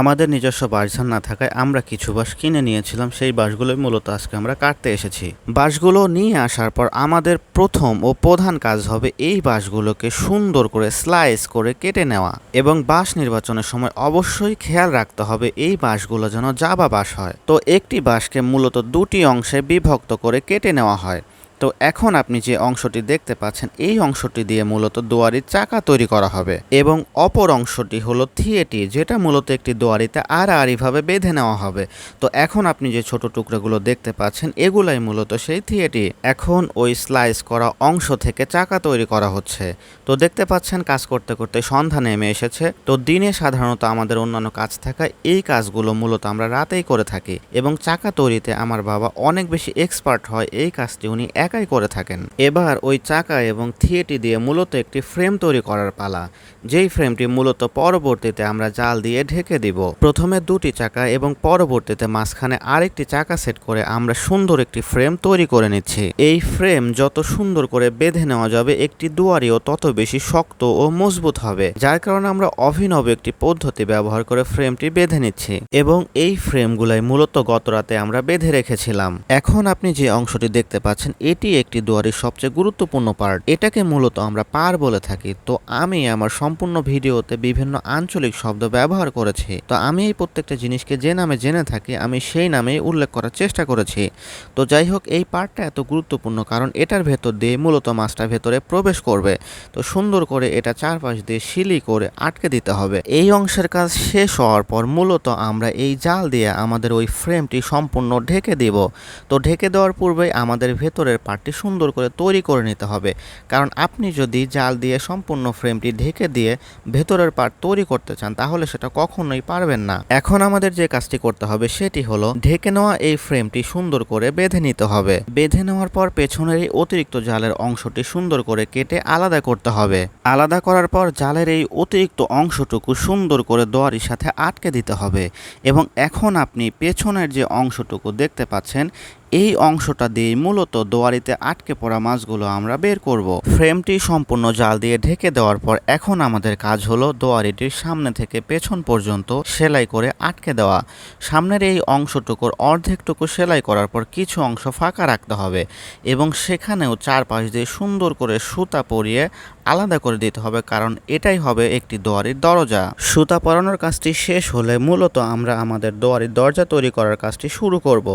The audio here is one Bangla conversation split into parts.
আমাদের নিজস্ব বাসঝান না থাকায় আমরা কিছু বাঁশ কিনে নিয়েছিলাম, সেই বাঁশগুলোই মূলত আজকে আমরা কাটতে এসেছি। বাঁশগুলো নিয়ে আসার পর আমাদের প্রথম ও প্রধান কাজ হবে এই বাঁশগুলোকে সুন্দর করে স্লাইস করে কেটে নেওয়া এবং বাঁশ নির্বাচনের সময় অবশ্যই খেয়াল রাখতে হবে এই বাঁশগুলো যেন জাবা বাঁশ হয়। তো একটি বাঁশকে মূলত দুটি অংশে বিভক্ত করে কেটে নেওয়া হয়। তো এখন আপনি যে অংশটি দেখতে পাচ্ছেন, এই অংশটি দিয়ে মূলত দোয়ারির চাকা তৈরি করা হবে এবং অপর অংশটি হলো থিয়েটি, যেটা মূলত একটি দোয়ারিতে আড়াআড়িভাবে বেঁধে নেওয়া হবে। তো এখন আপনি যে ছোট টুকরোগুলো দেখতে পাচ্ছেন, এগুলাই মূলত সেই থিয়েটি। এখন ওই স্লাইস করা অংশ থেকে চাকা তৈরি করা হচ্ছে। তো দেখতে পাচ্ছেন, কাজ করতে করতে সন্ধ্যা নেমে এসেছে। তো দিনে সাধারণত আমাদের অন্যান্য কাজ থাকায় এই কাজগুলো মূলত আমরা রাতেই করে থাকি এবং চাকা তৈরিতে আমার বাবা অনেক বেশি এক্সপার্ট হয় এই কাজটি উনি একাই করে থাকেন। এবার ওই চাকা এবং থিয়েটি দিয়ে মূলত একটি ফ্রেম তৈরি করার পালা। যেই ফ্রেমটি মূলত পরবর্তীতে আমরা জাল দিয়ে ঢেকে দিব। প্রথমে দুটি চাকা এবং পরবর্তীতে মাঝখানে আরেকটি চাকা সেট করে আমরা সুন্দর একটি ফ্রেম তৈরি করে নিচ্ছি। এই ফ্রেম যত সুন্দর করে বেঁধে নেওয়া যাবে, একটি দুয়ারিও তত বেশি শক্ত ও মজবুত হবে, যার কারণে আমরা অভিনব একটি পদ্ধতি ব্যবহার করে ফ্রেমটি বেঁধে নিচ্ছি এবং এই ফ্রেমগুলাই মূলত গত রাতে আমরা বেঁধে রেখেছিলাম। এখন আপনি যে অংশটি দেখতে পাচ্ছেন এটি একটি দুয়ারির সবচেয়ে গুরুত্বপূর্ণ পার্ট এটাকে মূলত আমরা পার বলে থাকি। তো আমি আমার সম্পূর্ণ ভিডিওতে বিভিন্ন আঞ্চলিক শব্দ ব্যবহার করেছি। তো আমি এই প্রত্যেকটা জিনিসকে যে নামে জেনে থাকি, আমি সেই নামেই উল্লেখ করার চেষ্টা করেছি। তো যাই হোক, এই পার্টটা এত গুরুত্বপূর্ণ কারণ এটার ভেতর দিয়ে মূলত মাছটা ভেতরে প্রবেশ করবে। তো সুন্দর করে এটা চারপাশ দিয়ে শিলি করে আটকে দিতে হবে। এই অংশের কাজ শেষ হওয়ার পর মূলত আমরা এই জাল দিয়ে আমাদের ওই ফ্রেমটি সম্পূর্ণ ঢেকে দিব। তো ঢেকে দেওয়ার পূর্বে আমাদের ভেতরের পার্টটি সুন্দর করে তৈরি করে নিতে হবে। কারণ আপনি যদি জাল দিয়ে সম্পূর্ণ ফ্রেমটি ঢেকে দিয়ে ভেতরের পার্ট তৈরি করতে চান, তাহলে সেটা কখনোই পারবেন না। এখন আমাদের যে কাজটি করতে হবে সেটি হলো ঢেকে নেওয়া এই ফ্রেমটি সুন্দর করে বেঁধে নিতে হবে। বেঁধে নেওয়ার পর পেছনের এই অতিরিক্ত জালের অংশটি সুন্দর করে কেটে আলাদা করতে হবে। আলাদা করার পর জালের এই অতিরিক্ত অংশটুকু সুন্দর করে দোয়ারির সাথে আটকে দিতে হবে। এবং এখন আপনি পেছনের যে অংশটুকু দেখতে পাচ্ছেন এই অংশটা দিয়ে মূলত দোয়ারিতে আটকে পড়া মাছগুলো আমরা বের করব। ফ্রেমটি সম্পূর্ণ জাল দিয়ে ঢেকে দেওয়ার পর এখন আমাদের কাজ হলো দোয়ারিটির সামনে থেকে পেছন পর্যন্ত সেলাই করে আটকে দেওয়া। সামনের এই অংশটুকুর অর্ধেকটুকু সেলাই করার পর কিছু অংশ ফাঁকা রাখতে হবে এবং সেখানেও চারপাশ দিয়ে সুন্দর করে সুতা পরিয়ে আলাদা করে দিতে হবে, কারণ এটাই হবে একটি দোয়ারির দরজা। সুতা পরানোর কাজটি শেষ হলে মূলত আমরা আমাদের দোয়ারির দরজা তৈরি করার কাজটি শুরু করব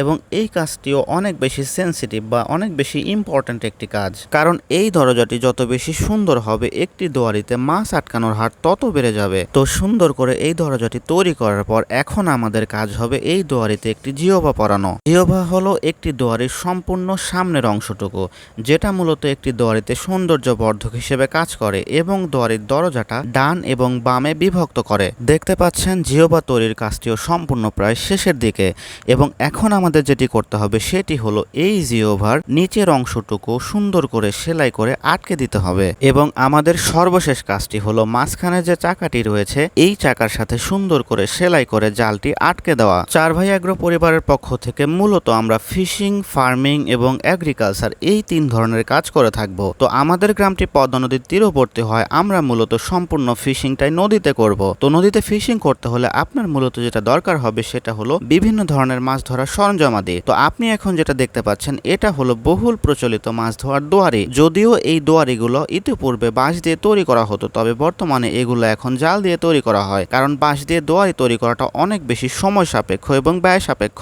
এবং এই কাজটিও অনেক বেশি সেন্সিটিভ বা অনেক বেশি ইম্পর্ট্যান্ট একটি কাজ। কারণ এই দরজাটি যত বেশি সুন্দর হবে, একটি দোয়ারিতে মাছ আটকানোর হার তত বেড়ে যাবে। তো সুন্দর করে এই দরজাটি তৈরি করার পর এখন আমাদের কাজ হবে এই দোয়ারিতে একটি জিওভা পরানো। জিওভা হলো একটি দোয়ারির সম্পূর্ণ সামনের অংশটুকু, যেটা মূলত একটি দোয়ারিতে সৌন্দর্য বর্ধক হিসেবে কাজ করে এবং দোয়ারির দরজাটা ডান এবং বামে বিভক্ত করে। দেখতে পাচ্ছেন জিওভা তৈরির কাজটিও সম্পূর্ণ প্রায় শেষের দিকে এবং এখন আমাদের যেটি করতে হবে সেটি হলো এই জিওভার নিচের অংশটুকু সুন্দর করে সেলাই করে আটকে দিতে হবে এবং আমাদের সর্বশেষ কাজটি হলো মাঝখানে যে চাকাটি রয়েছে, এই চাকার সাথে সুন্দর করে সেলাই করে জালটি আটকে দেওয়া। চার ভাই অ্যাগ্রো পরিবারের পক্ষ থেকে মূলত আমরা ফিশিং, ফার্মিং এবং এগ্রিকালচার এই তিন ধরনের কাজ করে থাকব। তো আমাদের গ্রামটি পদ্মা নদীর তীরবর্তী হয়। আমরা মূলত সম্পূর্ণ ফিশিংটাই নদীতে করব। তো নদীতে ফিশিং করতে হলে আপনার মূলত যেটা দরকার হবে সেটা হলো বিভিন্ন ধরনের মাছ ধরার সরঞ্জামাদি তো আপনি এখন যেটা দেখতে পাচ্ছেন, এটা হলো বহুল প্রচলিত মাছ ধোয়ার দোয়ারি। যদিও এই দোয়ারিগুলো ইতিপূর্বে বাঁশ দিয়ে তৈরি করা হতো, তবে বর্তমানে এগুলো এখন জাল দিয়ে তৈরি করা হয়। কারণ বাঁশ দিয়ে দোয়ারি তৈরি করাটা অনেক বেশি সময় সাপেক্ষ এবং ব্যয় সাপেক্ষ।